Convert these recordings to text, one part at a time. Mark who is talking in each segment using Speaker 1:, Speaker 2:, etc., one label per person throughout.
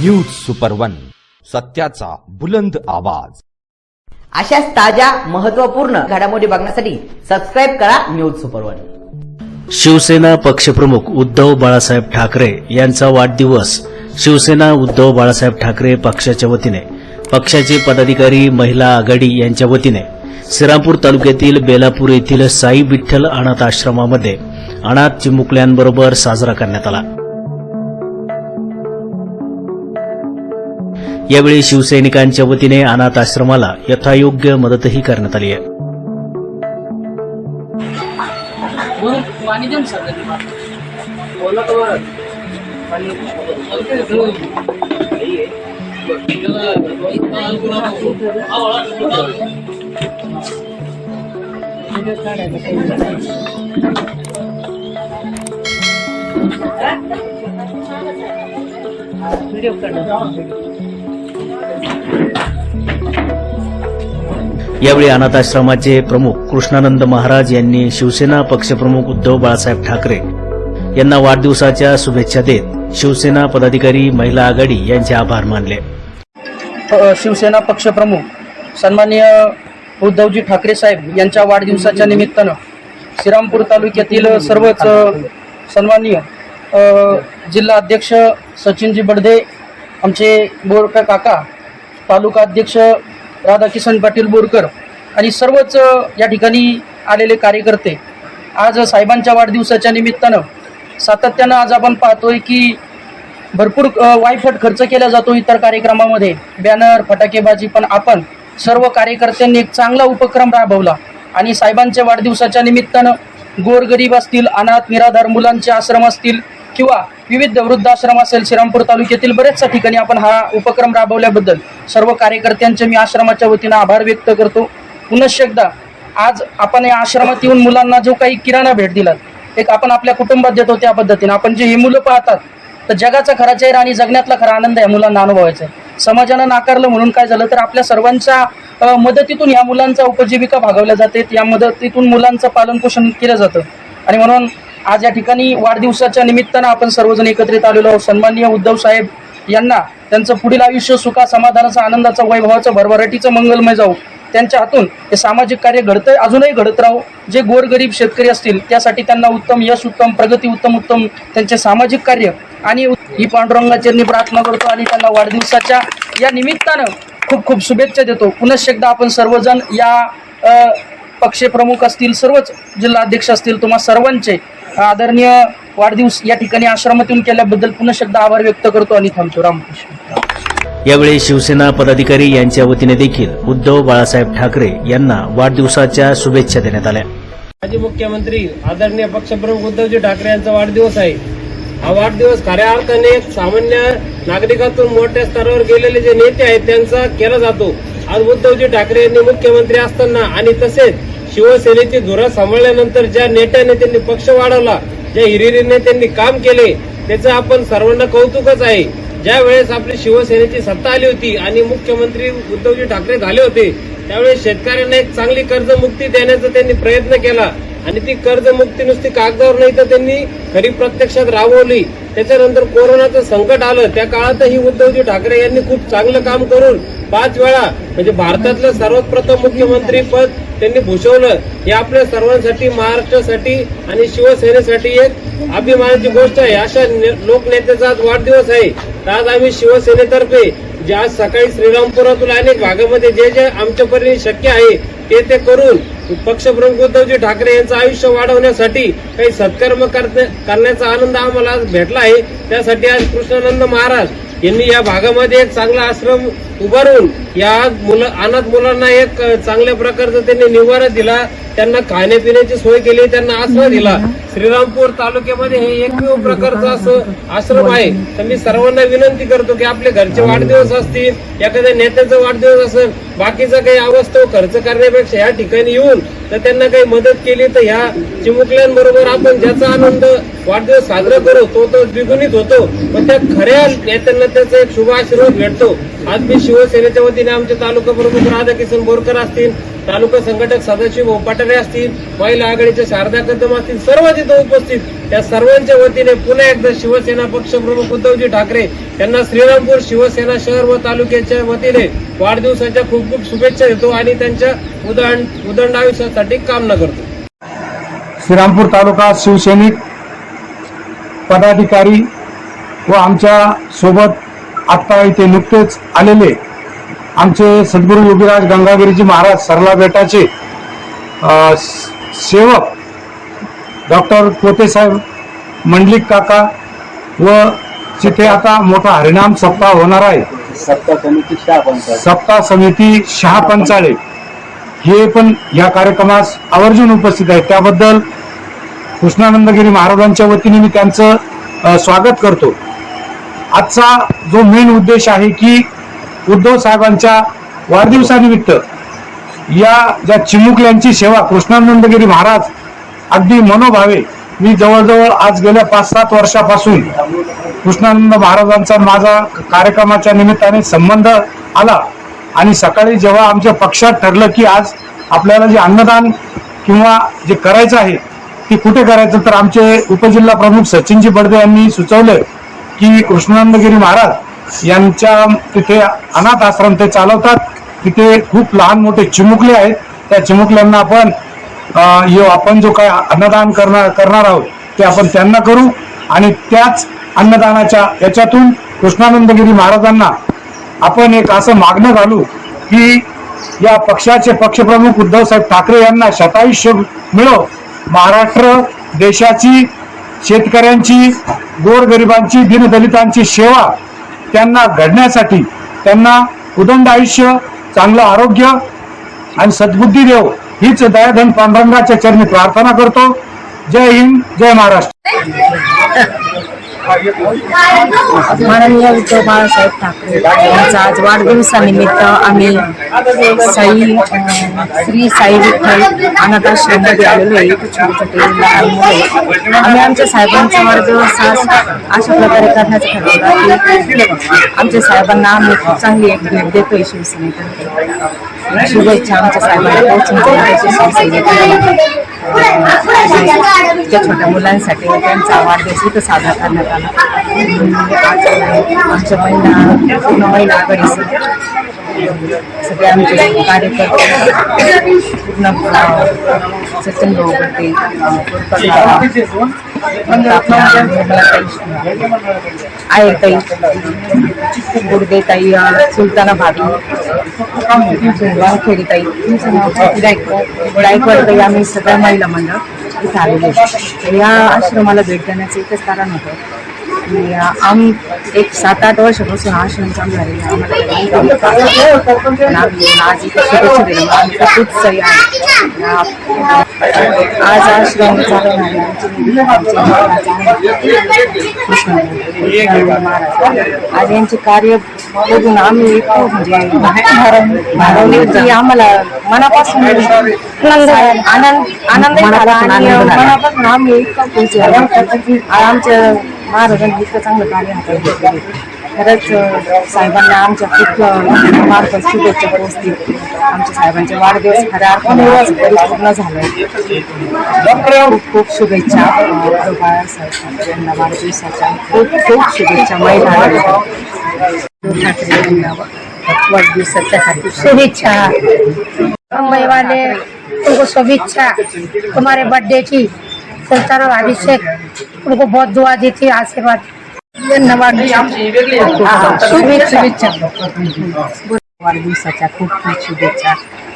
Speaker 1: News super one सत्याचा बुलंद आवाज.
Speaker 2: अशाच ताज्या महत्त्वपूर्ण घडामोडी बघण्यासाठी सबस्क्राईब करा न्यूज सुपर वन
Speaker 3: शिवसेना पक्षप्रमुख उद्धव बाळासाहेब ठाकरे यांचा वाढदिवस. शिवसेना उद्धव बाळासाहेब ठाकरे पक्षाच्या वतीने. पक्षाचे पदाधिकारी महिला आघाडी यांच्या वतीने. श्रीरामपूर तालुक्यातील बेलापूर येथील साई विठ्ठल अनाथ आश्रमामध्ये अनाथ चिमुकल्यांबरोबर साजरा करण्यात आला. यावेळी शिवसैनिकांच्या वतीने अनाथ आश्रमाला यथायोग्य मदतही करण्यात आली आहे. यावेळी अनाथाश्रमाचे प्रमुख कृष्णानंद महाराज यांनी शिवसेना पक्षप्रमुख उद्धव बाळासाहेब ठाकरे यांना वाढदिवसाच्या शुभेच्छा देत शिवसेना पदाधिकारी महिला आघाडी यांचे आभार मानले.
Speaker 4: शिवसेना पक्षप्रमुख सन्माननीय उद्धवजी ठाकरे साहेब यांच्या वाढदिवसाच्या निमित्तानं श्रीरामपूर तालुक्यातील सर्वच सन्माननीय जिल्हा अध्यक्ष सचिनजी बडदे आमचे बोरकर काका तालुका अध्यक्ष राधाकिशन पाटील बोरकर आणि सर्वच या ठिकाणी आलेले कार्यकर्ते. आज साहेबांच्या वाढदिवसाच्या निमित्तानं सातत्यानं आज आपण पाहतोय की भरपूर वायफट खर्च केला जातो इतर कार्यक्रमामध्ये. बॅनर फटाकेबाजी पण आपण सर्व कार्यकर्त्यांनी एक चांगला उपक्रम राबवला. आणि साहेबांच्या वाढदिवसाच्या निमित्तानं गोरगरीब असतील अनाथ निराधार मुलांचे आश्रम असतील किंवा विविध वृद्धाश्रम असेल श्रीरामपूर तालुक्यातील बऱ्याचशा ठिकाणी आपण हा उपक्रम राबवल्याबद्दल सर्व कार्यकर्त्यांचे मी आश्रमाच्या वतीनं आभार व्यक्त करतो. पुनश्च एकदा आज आपण या आश्रमात येऊन मुलांना जो काही किराणा भेट दिला एक आपण आपल्या कुटुंबात देतो त्या पद्धतीने. आपण जे ही मुलं पाहतात तर जगाचा खरा चेहरा आणि जगण्यातला खरा आनंद या मुलांना अनुभवायचा आहे. समाजानं नाकारलं म्हणून काय झालं तर आपल्या सर्वांच्या मदतीतून या मुलांचा उपजीविका भागवल्या जाते. या मदतीतून मुलांचं पालनपोषण केलं जातं. आणि म्हणून आज या ठिकाणी वाढदिवसाच्या निमित्तानं आपण सर्वजण एकत्रित आलेलो आहोत. सन्माननीय उद्धव साहेब यांना त्यांचं पुढील आयुष्य सुखा समाधानाचं आनंदाचं वैभवाचं भरभराटीचं मंगलमय जाऊ त्यांच्या हातून हे सामाजिक कार्य घडतंय अजूनही घडत राहू. जे गोरगरीब शेतकरी असतील त्यासाठी त्यांना उत्तम यश उत्तम प्रगती उत्तम उत्तम त्यांचे सामाजिक कार्य आणि ही पांडुरंगाचरणी प्रार्थना करतो आणि त्यांना वाढदिवसाच्या या निमित्तानं खूप खूप शुभेच्छा देतो. पुनश्च एकदा आपण सर्वजण या पक्षप्रमुख असतील सर्वच जिल्हाध्यक्ष असतील तुम्हा सर्वांचे आदरणीय वाढदिवस या ठिकाणी आश्रमातून केल्याबद्दल पुनश्च एकदा आभार व्यक्त करतो आणि थांबतो. रामकृष्ण.
Speaker 3: यावेळी शिवसेना पदाधिकारी यांच्या वतीने देखील उद्धव बाळासाहेब ठाकरे यांना वाढदिवसाच्या शुभेच्छा देण्यात आल्या.
Speaker 5: माजी मुख्यमंत्री आदरणीय पक्षप्रमुख उद्धवजी ठाकरे यांचा वाढदिवस आहे. हा वाढदिवस खऱ्या अर्थाने एक सामान्य नागरिकातून मोठ्या स्तरावर गेलेले जे नेते आहेत त्यांचा केला जातो. आज उद्धवजी ठाकरे यांनी मुख्यमंत्री असताना आणि तसेच शिवसेनेची धुरा सांभाळल्यानंतर ज्या नेत्याने त्यांनी पक्ष वाढवला ज्या हिरिरीने त्यांनी काम केले त्याचं आपण सर्वांना कौतुकच आहे. ज्या वेळेस आपली शिवसेनेची सत्ता आली होती आणि मुख्यमंत्री उद्धवजी ठाकरे झाले होते त्यावेळेस शेतकऱ्यांना एक चांगली कर्जमुक्ती देण्याचा त्यांनी प्रयत्न केला. आणि ती कर्जमुक्ती नुसती कागदावर नाही तर त्यांनी खरी प्रत्यक्षात राबवली. त्याच्यानंतर कोरोनाचं संकट आलं. त्या काळातही उद्धवजी ठाकरे यांनी खूप चांगलं काम करून पाच वेळा म्हणजे भारतातलं सर्वात प्रथम मुख्यमंत्री पद त्यांनी भूषवलं. हे आपल्या सर्वांसाठी महाराष्ट्रासाठी आणि शिवसेनेसाठी एक अभिमानाची गोष्ट आहे. अशा लोकनेत्याचा आज वाढदिवस आहे. तर आज आम्ही शिवसेनेतर्फे जे आज सकाळी श्रीरामपुरातून अनेक भागामध्ये जे जे आमच्या परीने शक्य आहे ते ते करून पक्षप्रमुख उद्धवजी ठाकरे यांचं आयुष्य वाढवण्यासाठी काही सत्कर्म करण्या- करण्याचा आनंद आम्हाला भेटला आहे. त्यासाठी आज कृष्णानंद महाराज यांनी या भागामध्ये एक चांगला आश्रम उभारून या मुलं अनाथ मुलांना एक चांगल्या प्रकारचं त्यांनी निवारा दिला. त्यांना खाण्यापिण्याची सोय केली त्यांना आश्रय दिला. श्रीरामपूर तालुक्यामध्ये हे एकमेव प्रकारचं असं आश्रम आहे. तर मी सर्वांना विनंती करतो की आपले घरचे वाढदिवस असतील एखाद्या नेत्याचा वाढदिवस असेल बाकीचा काही अवस्था खर्च करण्यापेक्षा या ठिकाणी येऊन तर त्यांना काही मदत केली तर ह्या चिमुकल्यांबरोबर आपण ज्याचा आनंद वाढदिवस साजरा करू तो तर द्विगुणित होतो. पण त्या खऱ्या नेत्यांना त्याचा एक शुभ आशीर्वाद भेटतो. आज मी शिवसेनेच्या वतीने आमचे तालुका प्रमुख राधाकिशन बोरकर असतील तालुका संघटक सदाशिव ओपाटरे असतील महिला आघाडीचे शारदा कदम असतील सर्व तिथं उपस्थित. या सर्वांच्या वतीने पुन्हा एकदा शिवसेना पक्षप्रमुख उद्धवजी ठाकरे यांना श्रीरामपूर शिवसेना शहर व तालुक्याच्या वतीने वाढदिवसाच्या खूप खूप शुभेच्छा देतो आणि त्यांच्या उदंड उदंड आयुष्यासाठी कामना करतो.
Speaker 6: श्रीरामपूर तालुका शिवसैनिक पदाधिकारी व आमच्यासोबत आत्ता इथे नुकतेच आलेले आमचे सद्गुरू योगीराज गंगागिरीजी महाराज सरला बेटाचे सेवक डॉक्टर कोतेसाहेब मंडलिक काका व जिथे आता मोठा हरिनाम सप्ताह होणार आहे. सप्ताह समिती शहा पंचाळे. हे पण या कार्यक्रमास आवर्जून उपस्थित आहेत. त्याबद्दल कृष्णानंदगिरी महाराजांच्या वतीने मी त्यांचं स्वागत करतो. आजचा जो मेन उद्देश आहे की उद्धव साहेबांच्या वाढदिवसानिमित्त या ज्या चिमुकल्यांची सेवा कृष्णानंदगिरी महाराज अगदी मनोभावे मी जवळजवळ आज गेल्या पाच सात वर्षापासून कृष्णानंद महाराजांचा माझा कार्यक्रमाच्या निमित्ताने संबंध आला. आणि सकाळी जेव्हा आमच्या पक्षात ठरलं की आज आपल्याला जे अन्नदान किंवा जे करायचं आहे ते कुठे करायचं तर आमचे उपजिल्हा प्रमुख सचिनजी बडदे यांनी सुचवलं की कृष्णानंदगिरी महाराज यांच्या तिथे अनाथ आश्रम ते चालवतात. तिथे खूप लहान मोठे चिमुकले आहेत. त्या चिमुकल्यांना आपण यो आपण जो काय अन्नदान करणार करणार आहोत ते आपण त्यांना करू. आणि त्याच अन्नदानाच्या याच्यातून कृष्णानंदगिरी महाराजांना आपण एक असं मागणं घालू की या पक्षाचे पक्षप्रमुख उद्धवसाहेब ठाकरे यांना शतायुष्य मिळो. महाराष्ट्र देशाची शेतकऱ्यांची गोरगरिबांची दीनदलितांची सेवा त्यांना घडण्यासाठी त्यांना उदंड आयुष्य चांगलं आरोग्य आणि सद्बुद्धी देव हीच दयाधन पांडुरंगाच्या चरणी प्रार्थना करतो. जय हिंद जय महाराष्ट्र.
Speaker 7: माननीय उद्धव बाळासाहेब ठाकरे यांचा आज वाढदिवसानिमित्त आम्ही साई श्री साई विठ्ठल अनाथाश्रममध्ये आलेलो आहे. छोटे छोटे लहान आम्ही आमच्या साहेबांचा वाढदिवस अशा प्रकारे करण्याचं ठरवलं की आमच्या साहेबांना आम्ही खूप चांगली एक भेट देतोय शिवसेनेकडे शुभेच्छा आमच्या साहेबांना. पोहोचून त्या छोट्या मुलांसाठी त्यांचा वाढदिवस इथं साजरा करण्यात आला. आमच्या महिला पूर्ण महिला आघाडी सगळे. आमचे कार्यकर्ते पूर्ण अं, सचिन भाऊ गटे आयताई गुडदेताई सुलताना भाभी. खेडीताई गायकवाड गायकवाडताई आम्ही सगळ्या महिला मंडळ इथं आलेले या आश्रमाला भेट देण्याचं एकच कारण होतं आणि एक सात आठ वर्षापासून हा आश्रम चालू झालेला आहे. आम्हाला आज इथे शुभेच्छा दिल्या खूप आहे आज आश्रम चालवणारे महाराज आज यांचे कार्य बघून आम्ही इतकं म्हणजे भारावले की आम्हाला मनापासून आनंद आनंद आनंद झाला आणि मनापासून आम्ही इतकं खुश आमच्या महाराजांनी इतकं चांगलं कार्य हातात घेतलेलं आहे. खरंच साहेबांना आमच्या खूप मार्फत शुभेच्छा पोहोचतील आमच्या साहेबांचे वाढदिवस खऱ्या अर्थाने आज परिपूर्ण झालाय खूप खूप शुभेच्छा अं, बाळासाहेब यांना वाढदिवसाच्या खूप खूप शुभेच्छा महिला ठाकरे यांना वाढदिवसाच्या
Speaker 8: शुभेच्छा. मुंबईवाले तुमको शुभेच्छा. तुम्हारे बर्थडे की चलता रहो अभिषेक उनको बहुत दुआ देती आशीर्वाद धन्यवाद शुभेच्छा।
Speaker 7: वाढदिवसाच्या खूप खूप शुभेच्छा.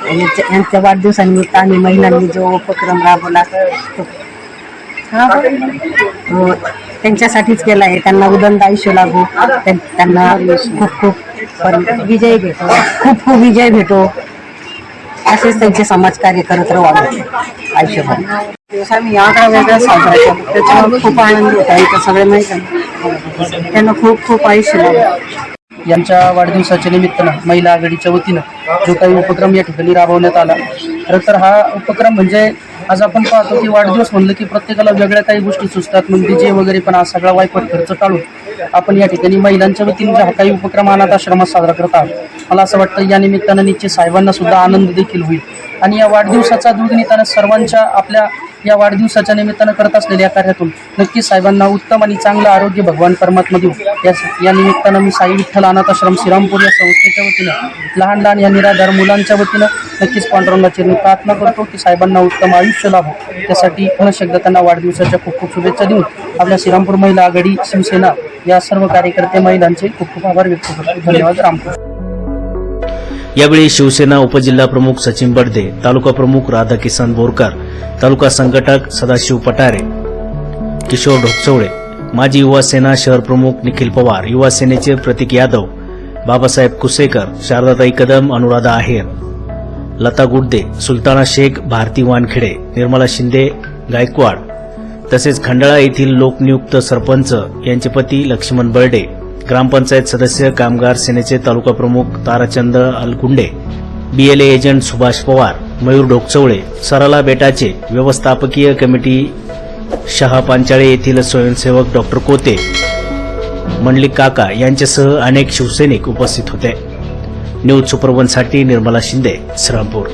Speaker 7: आणि त्या- यांच्या वाढदिवसानिमित्त आम्ही महिलांनी जो उपक्रम राबवला हा, त्यांच्यासाठीच केला आहे. त्यांना उदंड आयुष्य लागू. त्यां- त्यांना खूप खूप विजय भेटो. खूप खूप विजय भेटो. असेच त्यांचे समाजकार्य करत राहू आयुष्यभर. दिवस आम्ही आगळा वेगळा साजरा केला त्याच्यामुळे खूप आनंद होता. इथं सगळे महिला त्यांना खूप खूप आयुष्य
Speaker 4: यांच्या वाढदिवसाच्या निमित्तानं महिला आघाडीच्या वतीनं जो काही उपक्रम या ठिकाणी राबवण्यात आला. खरं तर हा उपक्रम म्हणजे आज आपण पाहतो की वाढदिवस म्हणलं की प्रत्येकाला वेगळ्या काही गोष्टी सुचतात. मग डीजे वगैरे पण हा सगळा वायपट खर्च टाळून आपण या ठिकाणी महिलांच्या वतीने हा काही उपक्रम अनाथ आश्रमात साजरा करत आहोत मला असं वाटतं या निमित्तानं निश्चित साहेबांना सुद्धा आनंद देखील होईल. आणि या वाढदिवसाचा दुर्गनितानं सर्वांच्या आपल्या या वाढदिवसाच्या निमित्तानं करत असलेल्या कार्यातून नक्की साहेबांना उत्तम आणि चांगलं आरोग्य भगवान परमात्मा देऊ. या या निमित्तानं मी साई विठ्ठल अनाथ आश्रम श्रीरामपूर या संस्थेच्या वतीनं लहान लहान या निराधार मुलांच्या वतीनं नक्कीच पांडुरंगाची मी प्रार्थना करतो की साहेबांना उत्तम आयुष्य लाभो. त्यासाठी पुन्हा एकदा त्यांना वाढदिवसाच्या खूप खूप शुभेच्छा देऊन आपल्या श्रीरामपूर महिला आघाडी शिवसेना या सर्व कार्यकर्ते महिलांचे खूप खूप आभार व्यक्त करतो. धन्यवाद. रामकृष्ण
Speaker 3: यावेळी शिवसेना उपजिल्हा प्रमुख सचिन बडदे तालुका प्रमुख राधाकिसन बोरकर तालुका संघटक सदाशिव पटारे किशोर ढोकचवळे माजी युवा सेना शहर प्रमुख निखिल पवार युवा सेनेचे प्रतीक यादव बाबासाहेब कुसेकर शारदाताई कदम अनुराधा आहेर लता गुड्डे सुलताना शेख भारती वानखेडे निर्मला शिंदे गायकवाड तसेच खंडाळा येथील लोकनियुक्त सरपंच यांचे पती लक्ष्मण बर्डे ग्रामपंचायत सदस्य कामगार सेनेचे तालुका प्रमुख ताराचंद अलकुंडे बीएलए एजंट सुभाष पवार मयूर ढोकचवळे सरला बेटाचे व्यवस्थापकीय कमिटी शहा पांचाळे येथील स्वयंसेवक डॉक्टर कोते मंडलिक काका यांच्यासह अनेक शिवसैनिक उपस्थित होते. न्यूज सुपरवनसाठी निर्मला शिंदे श्रीरामपूर